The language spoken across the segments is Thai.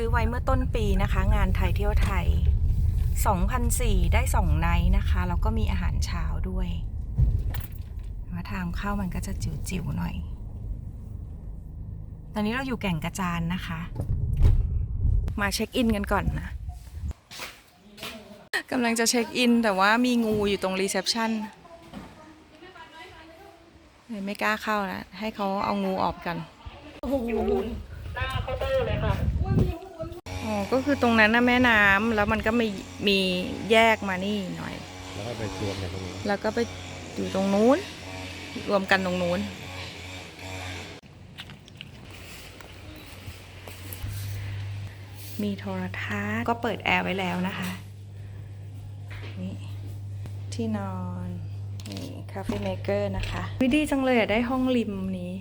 ซื้อไว้เมื่อต้นปีนะคะ งานไทยเที่ยวไทย2,004ได้2ไนท์นะคะ แล้วก็มีอาหารเช้าด้วยว่าทางเข้ามันก็จะจิ๋วๆหน่อย ตอนนี้เราอยู่แก่งกระจานนะคะ มาเช็คอินกันก่อนนะกำลังจะเช็คอิน แต่ว่ามีงูอยู่ตรงรีเซพชันเลยไม่กล้าเข้านะ ให้เขาเอางูออกกันหน้าเคาน์เตอร์เลยค่ะ อ๋อก็คือตรงนั้นนะแม่น้ำแล้วมันก็มีมีแยกมานี่หน่อย แล้วก็ไปรวมกันตรงนี้แล้วก็ไปอยู่ตรงนู้น รวมกันตรงนู้น มีโทรทัศน์ก็เปิดแอร์ไว้แล้วนะคะ นี่ ที่นอน นี่คาเฟ่เมเกอร์นะคะวิดีจังเลยอะได้ห้องริมนี้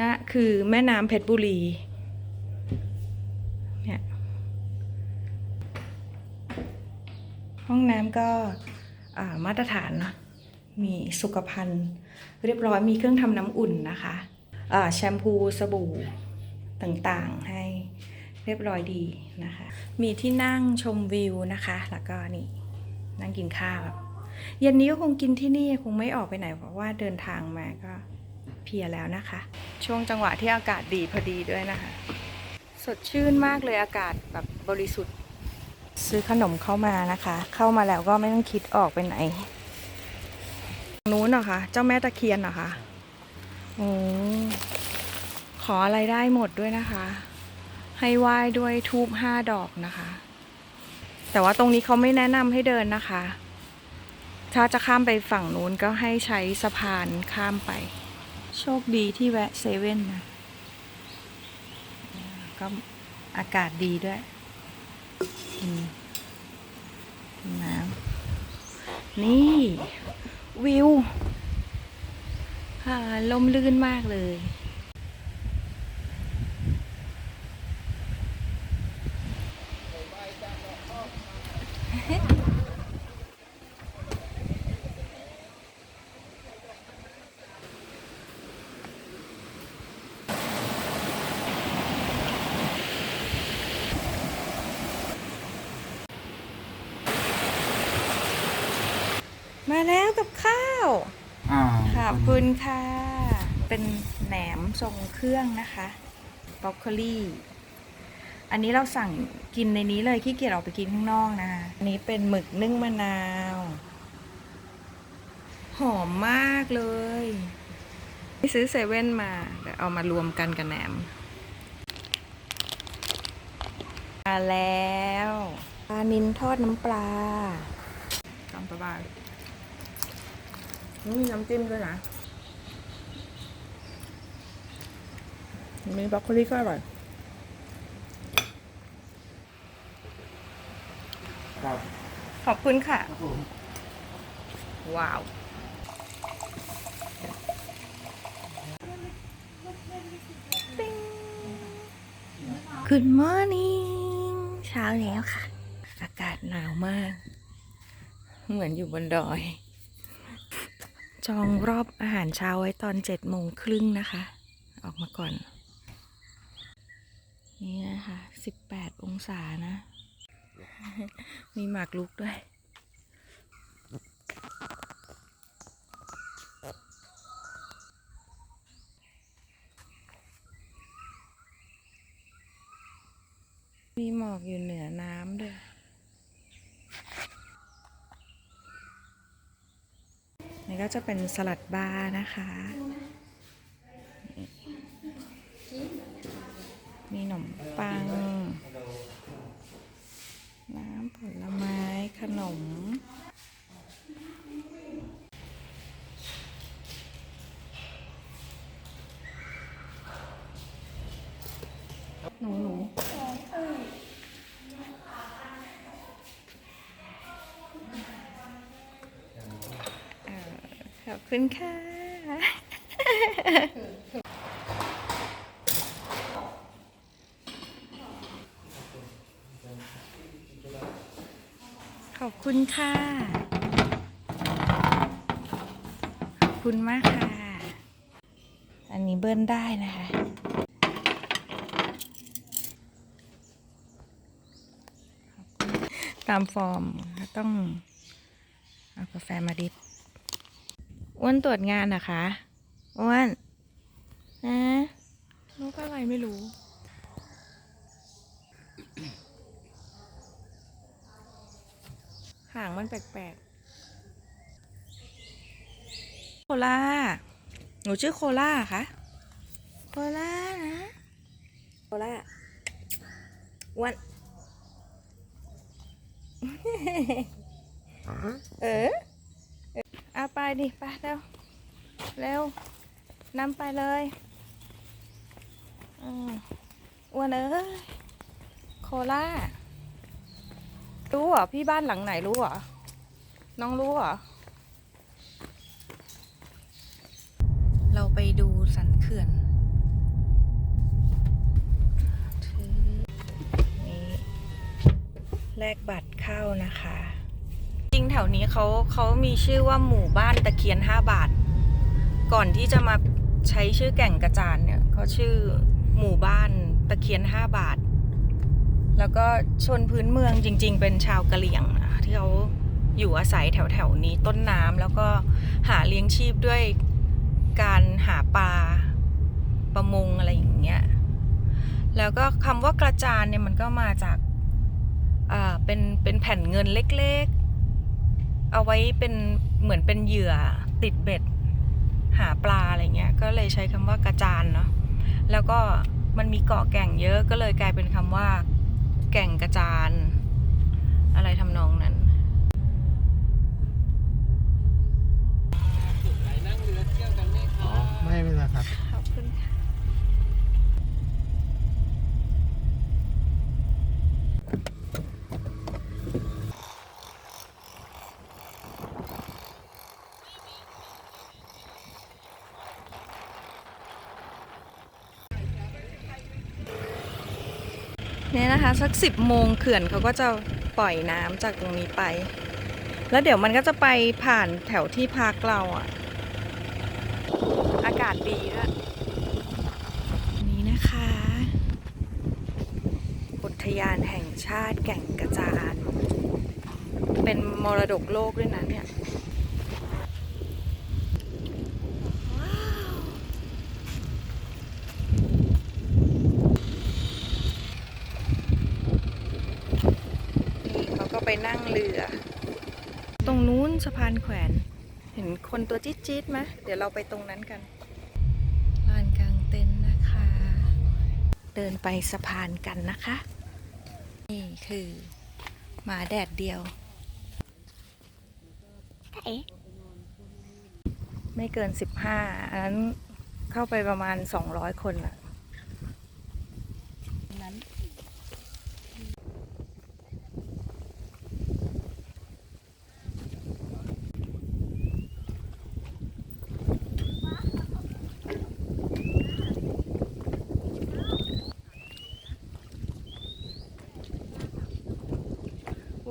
นะคือแม่น้ำเพชรบุรี เนี่ย ห้องน้ำก็มาตรฐานเนอะมีสุขภัณฑ์ เรียบร้อยมีเครื่องทำน้ำอุ่นนะคะแชมพูสบู่ต่างๆให้เรียบร้อยดีนะคะ มีที่นั่งชมวิวนะคะ แล้วก็นี่นั่งกินข้าวเย็นนี้ก็คงกินที่นี่คงไม่ออกไปไหนเพราะว่าเดินทางมาก็เพียแล้วนะคะ ช่วงจังหวะที่อากาศดีพอดีด้วยนะคะ สดชื่นมากเลยอากาศแบบบริสุทธิ์ ซื้อขนมเข้ามานะคะ เข้ามาแล้วก็ไม่ต้องคิดออกไปไหนนู้นเหรอคะ เจ้าแม่ตะเคียนเหรอคะโอ้ขออะไรได้หมดด้วยนะคะ ให้ไหว้ด้วยทูบห้าดอกนะคะ แต่ว่าตรงนี้เขาไม่แนะนำให้เดินนะคะ ถ้าจะข้ามไปฝั่งนู้นก็ให้ใช้สะพานข้ามไป โชคดีที่แวะเซเว่นนะ ก็อากาศดีด้วย กินกินน้ำนี่ วิวค่ะลมลื่นมากเลย แล้วกับข้าวอ่าขอบคุณค่ะ เป็นแหนมทรงเครื่องนะคะบรอกโคลีอันนี้เราสั่งกินในนี้เลยขี้เกียจออกไปกินข้างนอกนะคะอันนี้เป็นหมึกนึ่งมะนาว หอมมากเลยนี่ซื้อเซเว่นมาเดี๋ยวเอามารวมกันกับแหนมมาแล้วปลานินทอดน้ำปลาตามสบา ยมีน้ำจิ้มด้วยนะ มีบรอกโคลีก็อร่อยครับขอบคุณค่ะว้าว Good morning เช้าแล้วค่ะ อากาศหนาวมาก เหมือนอยู่บนดอย จองรอบอาหารเช้าไว้ตอนเจ็ดโมงครึ่งนะคะ ออกมาก่อน นี่นะคะสิบแปดองศานะ มีหมากลุกด้วย มีหมอกอยู่เหนือน้ำด้วย นี่ ก็จะเป็นสลัดบาร์นะคะ มีขนมปัง คุณค่ะ ขอบคุณค่ะ ขอบคุณมากค่ะ อันนี้เบิ้ลได้นะคะตามฟอร์มต้องเอากาแฟมาดิบ อ้วนตรวจงานนะคะอ้วนนะลูกอะไรไม่รู้หางมันแปลกๆ โคล่า หนูชื่อโคล่าเหรอคะ โคล่านะ โคล่าอ้วนเออเอา ไปดิไปเร็วเร็วนำไปเลยอืมอ้วนเอ้ยโคล่ารู้เหรอพี่บ้านหลังไหนรู้เหรอน้องรู้เหรอเราไปดูสันเขื่อนนี่แลกบัตรเข้านะคะ แถวนี้เขาเขามีชื่อว่าหมู่บ้านตะเคียน5บาท ก่อนที่จะมาใช้ชื่อแก่งกระจานเนี่ยเขาชื่อหมู่บ้านตะเคียน5บาท แล้วก็ชนพื้นเมืองจริง ๆ เป็นชาวกะเหรี่ยงนะที่เขาอยู่อาศัยแถวๆนี้ต้นน้ำแล้วก็หาเลี้ยงชีพด้วยการหาปลาประมงอะไรอย่างเงี้ย แล้วก็คำว่ากระจานเนี่ยมันก็มาจาก อ่า เป็น เป็นแผ่นเงินเล็ก เอาไว้เป็นเหมือนเป็นเหยื่อติดเบ็ด หาปลาอะไรเงี้ย ก็เลยใช้คำว่ากระจานเนาะ แล้วก็มันมีเกาะแก่งเยอะก็เลยกลายเป็นคำว่า แก่งกระจาน อะไรทำนองนั้น อ๋อ ไม่เป็นไรครับ ขอบคุณค่ะ เนะคะ สักสิบโมงเขื่อนเขาก็จะปล่อยน้ำจากตรงนี้ไป แล้วเดี๋ยวมันก็จะไปผ่านแถวที่พักเราอะอากาศดีด้วยนี้นะคะ อุทยานแห่งชาติแก่งกระจาน เป็นมรดกโลกด้วยนะเนี่ย ว้าวนี่เขาก็ ไปนั่งเรือ ตรงนู้นสะพานแขวน เห็นคนตัวจี๊ดจี๊ดๆไหมเดี๋ยวเราไปตรงนั้นกันลานกลางเต็นท์นะคะ เดินไปสะพานกันนะคะ นี่คือหมาแดดเดียวไม่เกินสิบห้าอันนั้นเข้าไปประมาณสองร้อยคนอะนั้น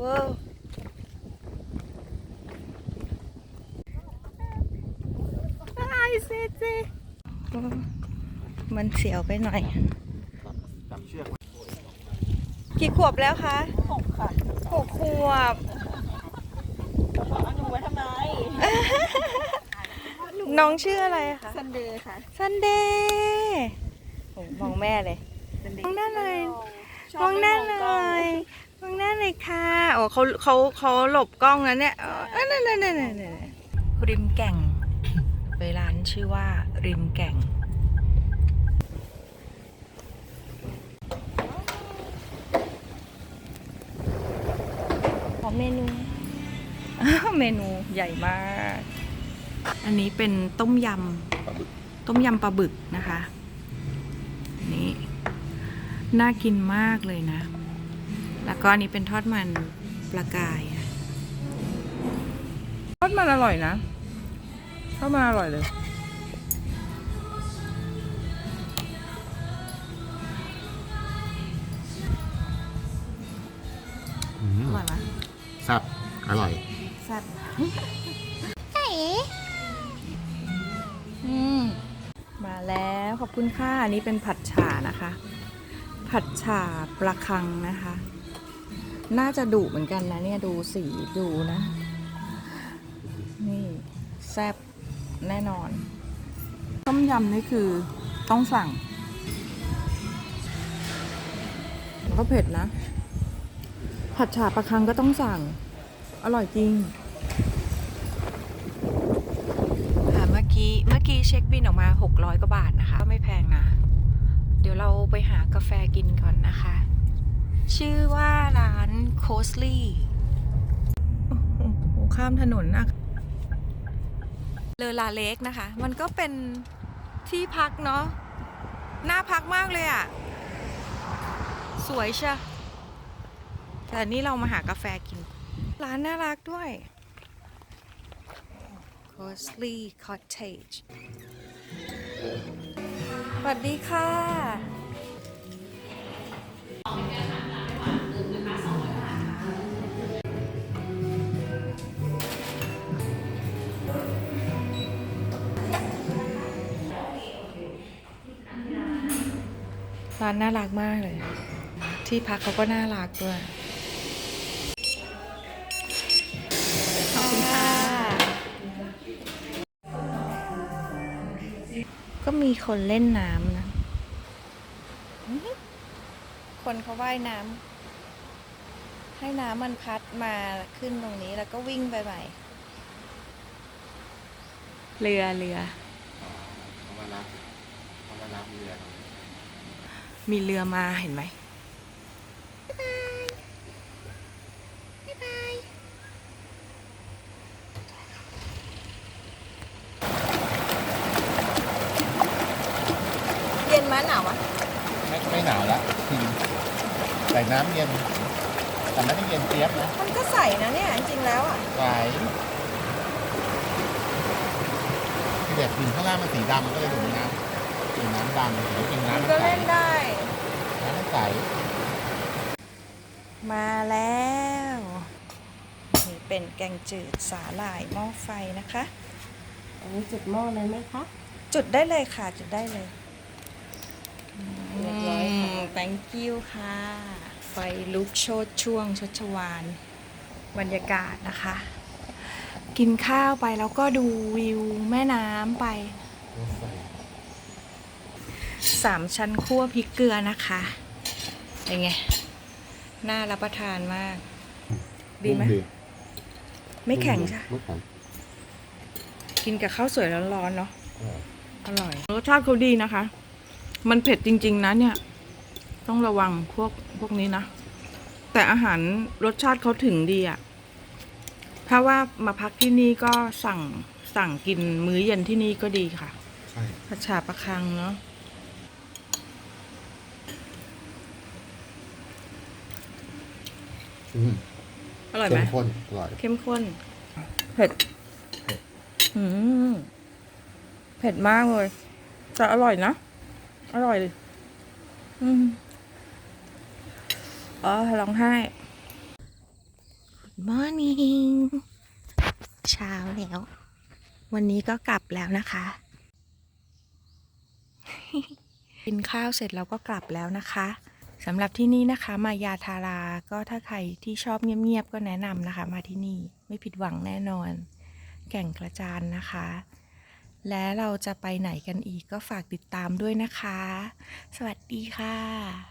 ว้าวไอเซเจโอ้ มันเสียวไปหน่อยจับเชือกกี่ขวบแล้วคะหกค่ะหกขวบเอาหนูไว้ทำไม น้องชื่ออะไรคะซันเดย์ค่ะซันเดย์โอ้มองแม่เลยมองหน้าหน่อยมองหน้าหน่อยมองหน้าเลยค่ะโอ้เขาเขาเขาหลบกล้องแล้วเนี่ยเออนั่นนั่นนั่นนั่นนั่นริมแก่ง ไปร้านชื่อว่า ริมแก่ง ขอเมนู เมนูใหญ่มาก อันนี้เป็นต้มยำต้มยำปลาบึกนะคะอันนี้น่ากินมากเลยนะ แล้วก็อันนี้เป็นทอดมันปลากายอะทอดมันอร่อยนะ ทอดมันอร่อยเลย อืมอร่อยไหมแซ่บอร่อย แซ่บเอ๋อืมมาแล้วขอบคุณค่ะอันนี้เป็นผัดฉ่านะคะ ผัดฉ่าปลาคังนะคะ น่าจะดุเหมือนกันนะเนี่ยดูสีดูนะ นี่แซ่บ แน่นอน ต้มยำนี่คือต้องสั่งแล้วก็เผ็ดนะ ผัดฉาปลาคังก็ต้องสั่ง อร่อยจริงค่ะเมื่อกี้เมื่อกี้เช็คบินออกมา 600 กว่าบาทนะคะ ก็ไม่แพงนะ เดี๋ยวเราไปหากาแฟกินก่อนนะคะ ชื่อว่าร้านโคสลี่ข้ามถนนนะ เลอลาเล็กนะคะ มันก็เป็นที่พักเนาะน่าพักมากเลยอะ่ะ สวยเชียแต่นี่เรามาหากาแฟกิน ร้านน่ารักด้วย Cosley Cottage สวัสดีค่ะ ร้านน่ารักมากเลย ที่พักเขาก็น่ารักด้วย ขอบคุณค่ะ ก็มีคนเล่นน้ำนะอื้อหือคนเขาว่ายน้ำให้น้ำมันพัดมาขึ้นตรงนี้แล้วก็วิ่งไปใหม่ เรือเรือ เขามารับเขามารับเรือ มีเรือมาเห็นไหมเย็นไหมหนาวอะไม่ไม่หนาวแล้วจริงแต่น้ำเย็น แต่ไม่ได้เย็นเจี๊ยบนะมันก็ใสนะเนี่ย จริงๆแล้วอะใสที่เด็กดินข้างล่างมันสีดำมันก็เลยดูดน้ำสีน้ำดำแต่จริงๆมันน้ำมันก็ใสเล่นได้ น้ำมันใส มาแล้วนี่เป็นแกงจืดสาหร่ายหม้อไฟนะคะ อันนี้จุดหม้อเลยไหมคะ จุดได้เลยค่ะ จุดได้เลยเรียบร้อยค่ะม thank you ค่ะ ไฟลุกโชดช่วงชัชวานบรรยากาศนะคะ กินข้าวไปแล้วก็ดูวิวแม่น้ำไป สามชั้นคั่วพริกเกลือนะคะ เป็นไง น่ารับประทานมาก ดีไหม ไม่แข็งใช่ ไม่แข็งกินกับข้าวสวยร้อนๆเนาะ อร่อย รสชาติเขาดีนะคะ มันเผ็ดจริง ๆ นะเนี่ย ต้องระวังพวกพวกนี้นะ แต่อาหารรสชาติเขาถึงดีอะถ้าว่ามาพักที่นี่ก็สั่งสั่งกินมื้อเย็นที่นี่ก็ดีค่ะใช่ผัดฉาประคังเนาะ อืมอร่อยไหมเข้มข้นอร่อยเข้มข้นเผ็ดเผ็ดอืมเผ็ดมากเลยแต่อร่อยนะ อร่อยเลยอืมอ๋อร้องไห้ Good morning เช้าแล้ว วันนี้ก็กลับแล้วนะคะ กินข้าวเสร็จเราก็กลับแล้วนะคะ สำหรับที่นี่นะคะ มายาทาราก็ถ้าใครที่ชอบเงียบๆก็แนะนำนะคะ มาที่นี่ไม่ผิดหวังแน่นอน แก่งกระจานนะคะ และเราจะไปไหนกันอีกก็ฝากติดตามด้วยนะคะ สวัสดีค่ะ